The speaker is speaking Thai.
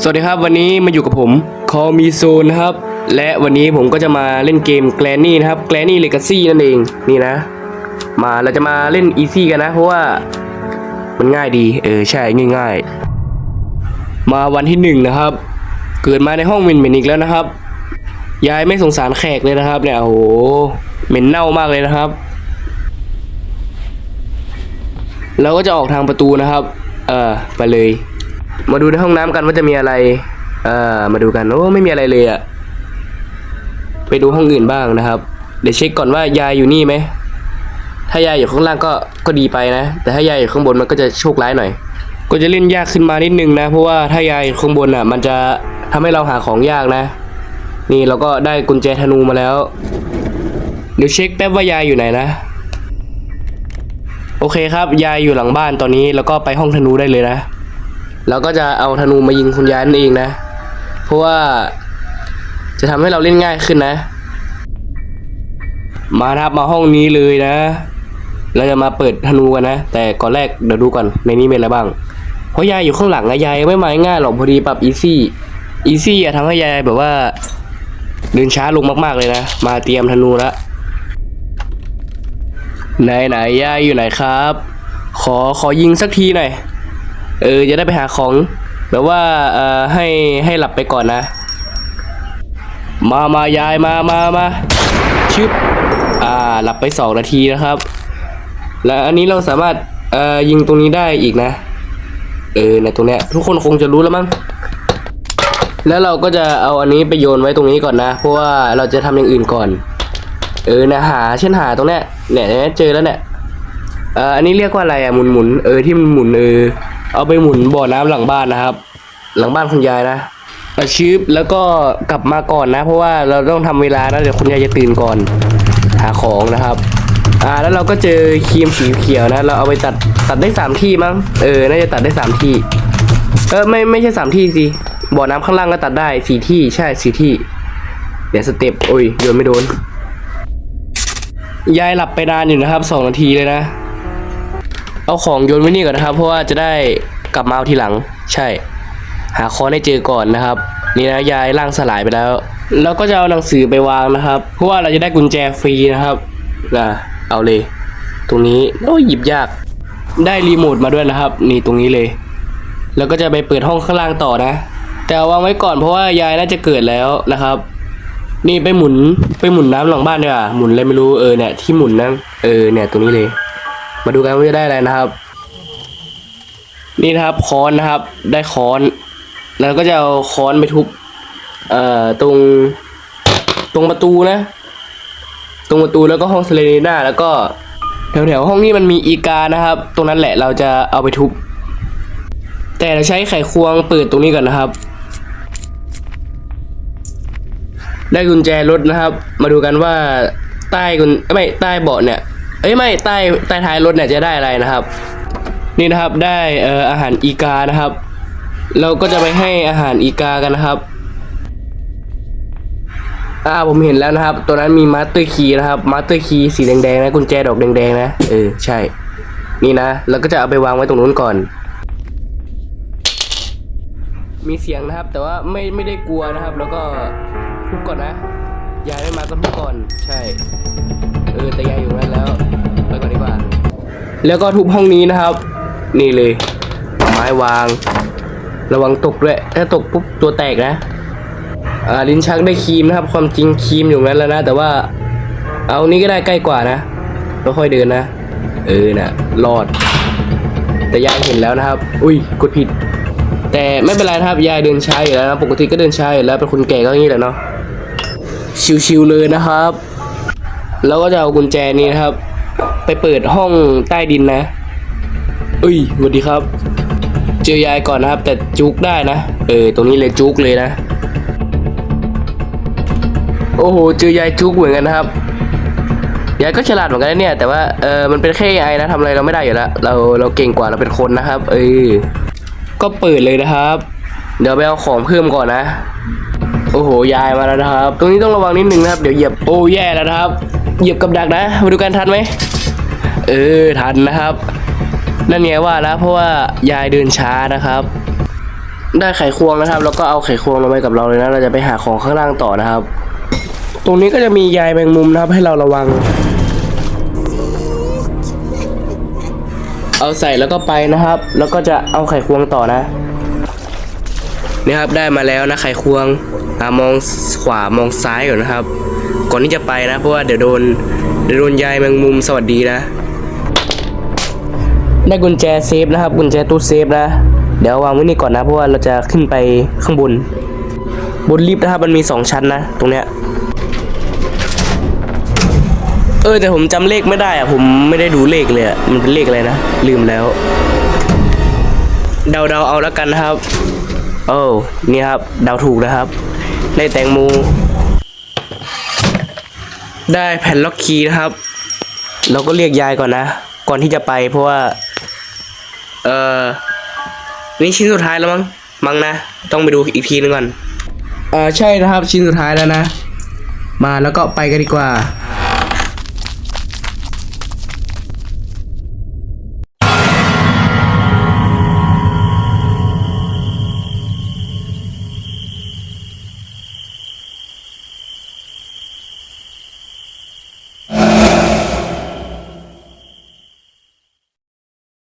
สวัสดีครับวันนี้มาอยู่กับผมคอมีโซนนะครับ และวันนี้ผมก็จะมาเล่นเกม g ก a n นี่นะครับ g ก a n นี่เลกาซี่นั่นเองนี่นะ มาเราจะมาเล่นอีซี่กันนะ เพราะว่ามันง่ายดี เออใช่ง่ายๆ มาวันที่หนึ่งนะครับ เกิดมาในห้องเหม็นๆอีกแล้วนะครับยายไม่สงสารแขกเลยนะครับ เนี่ยโอ้โหเหม็นเน่ามากเลยนะครับ เราก็จะออกทางประตูนะครับ เออไปเลย มาดูในห้องน้ำกันว่าจะมีอะไร เออมาดูกัน โอ้ ไม่มีอะไรเลยอะไปดูห้องอื่นบ้างนะครับ เดี๋ยวเช็คก่อนว่ายายอยู่นี่ไหม ถ้ายายอยู่ข้างล่างก็ ก็ดีไปนะ แต่ถ้ายายอยู่ข้างบนมันก็จะโชคร้ายหน่อย ก็จะเล่นยากขึ้นมานิดนึงนะ เพราะว่าถ้ายายอยู่ข้างบนอะ มันจะทำให้เราหาของยากนะ นี่เราก็ได้กุญแจธนูมาแล้ว เดี๋ยวเช็คแป๊บว่ายายอยู่ไหนนะโอเคครับ ยายอยู่หลังบ้านตอนนี้แล้วก็ไปห้องธนูได้เลยนะ เราก็จะเอาธนูมายิงคุณยายนั่นเองนะ เพราะว่าจะทำให้เราเล่นง่ายขึ้นนะ มาครับมาห้องนี้เลยนะ เราจะมาเปิดธนูกันนะ แต่ก่อนแรกเดี๋ยวดูก่อนในนี้มีอะไรบ้าง เพราะยายอยู่ข้างหลังอะยายไม่มาง่ายหรอกพอดีปรับอีซี่อีซี่อะทำให้ยายแบบว่าเดินช้าลงมากๆเลยนะ มาเตรียมธนูละไหนไหนยายอยู่ไหนครับ ขอขอยิงสักทีหน่อย เออจะได้ไปหาของแบบว่าเอ่อให้ให้หลับไปก่อนนะ มามายายมามามาชึบอ่าหลับไปสองนาทีนะครับ แล้วอันนี้เราสามารถเอ่อยิงตรงนี้ได้อีกนะ เออในะตรงเนี้ยทุกคนคงจะรู้แล้วมั้งแล้วเราก็จะเอาอันนี้ไปโยนไว้ตรงนี้ก่อนนะ เพราะว่าเราจะทำอย่างอื่นก่อน เออนะหาเช่นหาตรงเนี้ยเนี่ยเจอแล้วเนี่ยเอ่ออันนี้เรียกว่าอะไรอะหมุนหมุนเออที่มันหมุนเออ เอาไปหมุนบ่อน้ำหลังบ้านนะครับ หลังบ้านคุณยายนะอาชีพแล้วก็กลับมาก่อนนะ เพราะว่าเราต้องทำเวลานะเดี๋ยวคุณยายจะตื่นก่อน หาของนะครับ อ่าแล้วเราก็เจอครีมสีเขียวนะ เราเอาไปตัดตัดได้สามที่มั้งเออน่าจะตัดได้สามที่เออไม่ไม่ใช่สามที่สิบ่อน้ำข้างล่างก็ตัดได้สี่ที่ใช่สี่ที่ เดี๋ยวสเต็ปโอ้ยโยนไม่โดนยายหลับไปนานอยู่นะครับสองนาทีเลยนะ เอาของโยนไว้นี่ก่อนนะครับ เพราะว่าจะได้กลับมาเอาทีหลัง ใช่ หาคอนให้เจอก่อนนะครับ นี่นะยายร่างสลายไปแล้ว แล้วก็จะเอาหนังสือไปวางนะครับ เพราะว่าเราจะได้กุญแจฟรีนะครับนะเอาเลย ตรงนี้โอ้ยหยิบยาก ได้รีโมทมาด้วยนะครับ นี่ตรงนี้เลย แล้วก็จะไปเปิดห้องข้างล่างต่อนะ แต่าวางไว้ก่อนเพราะว่ายายน่าจะเกิดแล้วนะครับนี่ไปหมุนไปหมุนน้ำหลังบ้านดีกว่าหมุนอะไรไม่รู้เออเนี่ยที่หมุนนะเออเนี่ยตรงนี้เลย มาดูกันว่าจะได้อะไรนะครับ นี่นะครับค้อนนะครับ ได้ค้อน แล้วก็จะเอาค้อนไปทุบเอ่อตรงตรงประตูนะ ตรงประตูแล้วก็ห้องเซเลนีน่าแล้วก็แถวๆห้องนี้มันมีอีกานะครับ ตรงนั้นแหละเราจะเอาไปทุบ แต่เราใช้ไขควงเปิดตรงนี้ก่อนนะครับ ได้กุญแจรถนะครับ มาดูกันว่าใต้กุญไม่ใต้เบาะเนี่ย เอ้ยไม่ใต้ใต้ท้ายรถเนี่ยจะได้อะไรนะครับ นี่นะครับได้เอ่ออาหารอีกานะครับ เราก็จะไปให้อาหารอีกากันนะครับอ่าผมเห็นแล้วนะครับ ตัวนั้นมีมาสเตอร์คีนะครับมาสเตอร์คีสีแดงๆนะกุญแจดอกแดงๆนะเออใช่ นี่นะแล้วก็จะเอาไปวางไว้ตรงนู้นก่อน มีเสียงนะครับ แต่ว่าไม่ไม่ได้กลัวนะครับ แล้วก็ทุบก่อนนะ ยายไม่มาก็ทุบก่อน ใช่ เออแต่ยายอยู่นั่นแล้วไปก่อนดีกว่า แล้วก็ทุบห้องนี้นะครับ นี่เลยไม้วาง ระวังตกด้วย ถ้าตกปุ๊บตัวแตกนะ อ่าลิ้นชักได้ครีมนะครับ ความจริงครีมอยู่นั้นแล้วนะ แต่ว่า เอานี้ก็ได้ใกล้กว่านะแล้วค่อยเดินนะ เออนะรอด แต่ยายเห็นแล้วนะครับ อุ้ยกดผิด แต่ไม่เป็นไรนะครับยายเดินช้าอยู่แล้วนะปกติก็เดินช้าอยู่แล้วเป็นคนแก่ก็อย่างนี้แหละเนาะ ชิวๆเลยนะครับ แล้วก็จะเอากุญแจนี้นะครับ ไปเปิดห้องใต้ดินนะเอ้ยสวัสดีครับ เจอยายก่อนนะครับ แต่จุกได้นะเออตรงนี้เลยจุกเลยนะ โอ้โหเจอยายจุกเหมือนกันนะครับยายก็ฉลาดเหมือนกันนะเนี่ยแต่ว่าเออมันเป็นแค่ไอนะทำอะไรเราไม่ได้อยู่แล้วเราเราเก่งกว่าเราเป็นคนนะครับ เออก็เปิดเลยนะครับ เดี๋ยวไปเอาของเพิ่มก่อนนะ โอ้โหยายมาแล้วนะครับ ตรงนี้ต้องระวังนิดนึงนะครับ เดี๋ยวเหยียบโอ้แย่แล้วนะครับ เหยียบกับดักนะมาดูกันทันไหมเออทันนะครับ นั่นไงว่าแล้วเพราะว่ายายเดินช้านะครับ ได้ไขควงนะครับ แล้วก็เอาไขควงลงไปกับเราเลยนะ เราจะไปหาของข้างล่างต่อนะครับ ตรงนี้ก็จะมียายแมงมุมนะครับ ให้เราระวัง เอาใส่แล้วก็ไปนะครับ แล้วก็จะเอาไขควงต่อนะนี่ครับได้มาแล้วนะไขควง มองขวามองซ้ายก่อนนะครับ ก่อนที่จะไปนะ เพราะว่าเดี๋ยวโดนเดี๋ยวโดนยายแมงมุมสวัสดีนะ ได้กุญแจเซฟนะครับ กุญแจตู้เซฟนะ เดี๋ยววางไว้นี่ก่อนนะ เพราะว่าเราจะขึ้นไปข้างบน บนลิฟต์นะครับ มันมีสองชั้นนะ ตรงเนี้ยเออแต่ผมจำเลขไม่ได้อะผมไม่ได้ดูเลขเลยอะมันเป็นเลขอะไรนะ ลืมแล้ว เดาเดาๆเอาแล้วกันนะครับ โอ้นี่ครับ เดาถูกนะครับ ได้แตงโมได้แผ่นล็อกคีย์นะครับ เราก็เรียกยายก่อนนะ ก่อนที่จะไปเพราะว่า เออนี่ชิ้นสุดท้ายแล้วมั้งมั้งนะ ต้องไปดูอีกทีนึงก่อน เออใช่นะครับชิ้นสุดท้ายแล้วนะ มาแล้วก็ไปกันดีกว่า